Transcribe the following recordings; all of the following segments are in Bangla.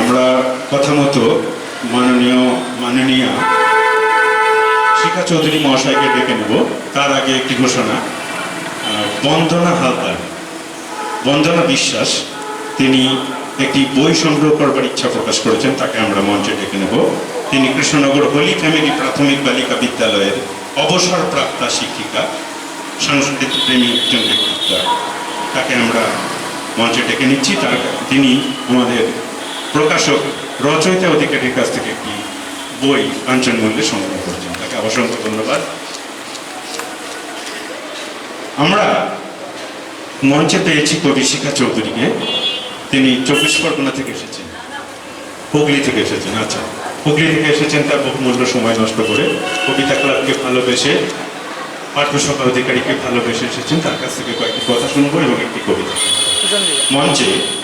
আমরা কথা মতো মাননীয়, মাননীয়া শিখা চৌধুরী মহাশয়কে ডেকে নেব। তার আগে একটি ঘোষণা। বন্দনা হালদার, বন্দনা বিশ্বাস, তিনি একটি বই সংগ্রহ করবার ইচ্ছা প্রকাশ করেছেন, তাকে আমরা মঞ্চে ডেকে নেব। তিনি কৃষ্ণনগর হোলি ফ্যামিলি প্রাথমিক বালিকা বিদ্যালয়ের অবসরপ্রাপ্তা শিক্ষিকা সংস্কৃত প্রেমী একজন ব্যক্তিত্ব তাকে আমরা মঞ্চে ডেকে নিচ্ছি। তার তিনি আমাদের প্রকাশক রচয়িতা অধিকারীর কাছ থেকে একটি বই কাঞ্চন মূল্যে সংগ্রহ করছেন। তাকে অসংখ্য ধন্যবাদ। আমরা মঞ্চে পেয়েছি কবি শিখা চৌধুরীকে। তিনি চব্বিশ পরগনা থেকে এসেছেন। হুগলি থেকে এসেছেন। আচ্ছা হুগলি থেকে এসেছেন তার বহুমূল্য সময় নষ্ট করে। কবিতা ক্লাবকে ভালোবেসে পাঠ্যসভা অধিকারীকে ভালোবেসে এসেছেন। তার কাছ থেকে কয়েকটি কথা শুনব এবং একটি কবিতা মঞ্চে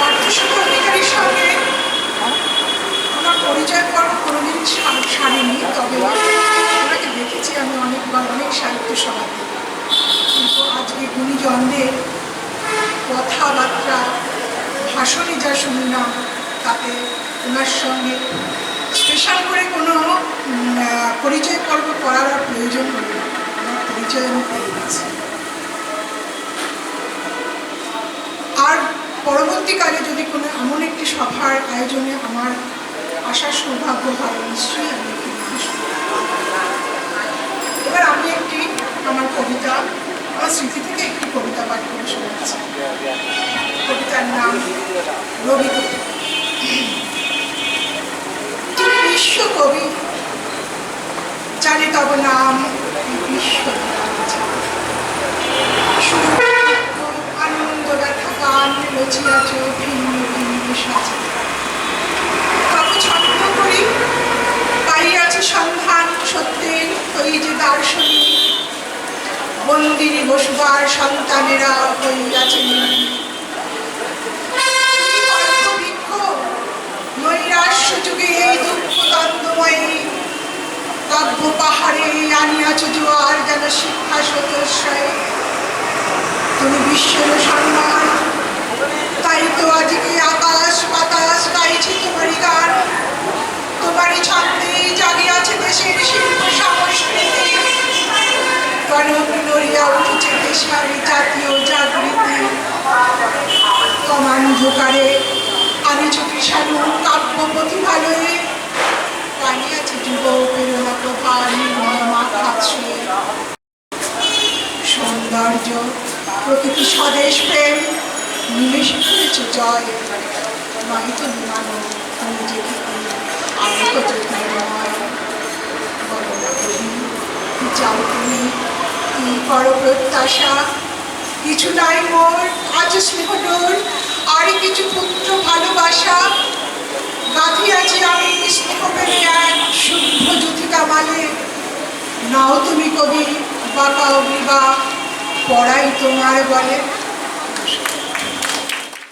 পাঠ্যসভা অধিকারীর সঙ্গে আমার পরিচয় পর্ব কোনোদিন সারেনি তবে ওনাকে দেখেছি আমি অনেকবার অনেক সাহিত্য সভাতে কিন্তু আজকে গুণীজনদের কথাবার্তা ভাষণে যা শুনলাম তাতে ওনার সঙ্গে স্পেশাল করে কোনো পরিচয় পর্ব করার আর প্রয়োজন হল না পরিচয় আমি পেয়ে গেছি আর পরবর্তীকালে যদি কোনো এমন একটি সভার আয়োজনে আমার আসার সৌভাগ্য হয়, নিশ্চয়ই আমি এবার আমি একটি আমার কবিতা, আমার স্মৃতি থেকে একটি কবিতা পাঠ করে শোনাচ্ছি। কবিতার নাম রবি বিশ্বকবি, জানি তব নাম বিশ্ব রচিয়াছ ভিন্ন ভিন্ন সাজে তবে ছন্দ সত্যের ওই যে দার্শনিক, বন্দিনী বসবার সন্তানেরা হইয়াছে নির্ভীক। কমান্ধকারে আনিছ কৃষাণু কাব্য প্রতিভালয়ে বানিয়েছে যুব প্রেরণা প্রভা নির্ময় মাথা ছুঁয়ে সৌন্দর্য, প্রকৃতি স্বদেশ প্রেম, নিমেষে করেছে জয়। নয়তো বিমানো যে আমি তো জ্যোতির্ময় বলো না তুমি, কি করো প্রত্যাশা? কিছু নাই মোর, আজ স্নেহডোর আর কিছু পুত্র ভালোবাসা। গাঁথিয়াছি আমি প্রেমে এক শুদ্ধ জ্যোতিকা মালে নাও তুমি কবি বাঁকা বা পড়াই তোমার বলে।